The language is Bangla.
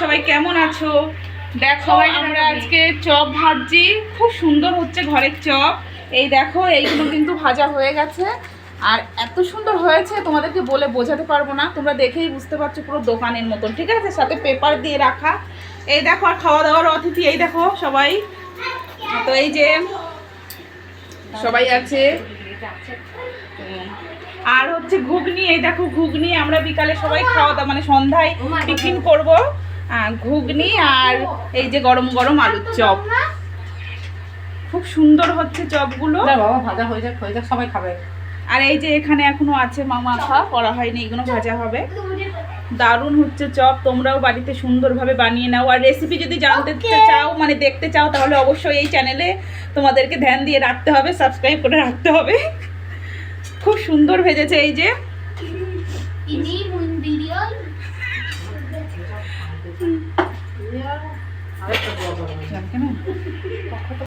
সবাই কেমন আছো? দেখো আমরা আজকে চপ ভাজছি। খুব সুন্দর হচ্ছে ঘরের চপ। এই দেখো এইগুলো কিন্তু ভাজা হয়ে গেছে। আর এত সুন্দর হয়েছে তোমাদেরকে বলে বোঝাতে পারব না। তোমরা দেখেই বুঝতে পারছ পুরো দোকানের মতন ঠিক আছে? সাথে পেপার দিয়ে রাখা। এই দেখো আর খাওয়া দাওয়ার অতিথি এই দেখো সবাই। তো এই যে সবাই আছে। আর হচ্ছে ঘুগনি এই দেখো ঘুগনি আমরা বিকালে সবাই খাওয়া দাওয়া মানে সন্ধ্যায় টিফিন করব। ঘুগনি আর এই যে গরম গরম আলুর চপ। খুব সুন্দর হচ্ছে চপগুলো। বাবা ভাজা হয়ে যাক হয়ে যাক সবাই খাবে। আর এই যে এখানে এখনও আছে মামা মাখা করা হয়নি এগুলো ভাজা হবে। দারুণ হচ্ছে চপ তোমরাও বাড়িতে সুন্দরভাবে বানিয়ে নাও। আর রেসিপি যদি জানতে চাও মানে দেখতে চাও তাহলে অবশ্যই এই চ্যানেলে তোমাদেরকে ধ্যান দিয়ে রাখতে হবে সাবস্ক্রাইব করে রাখতে হবে। খুব সুন্দর ভেজেছে এই যে। আরেকটা বড় বড়। কেন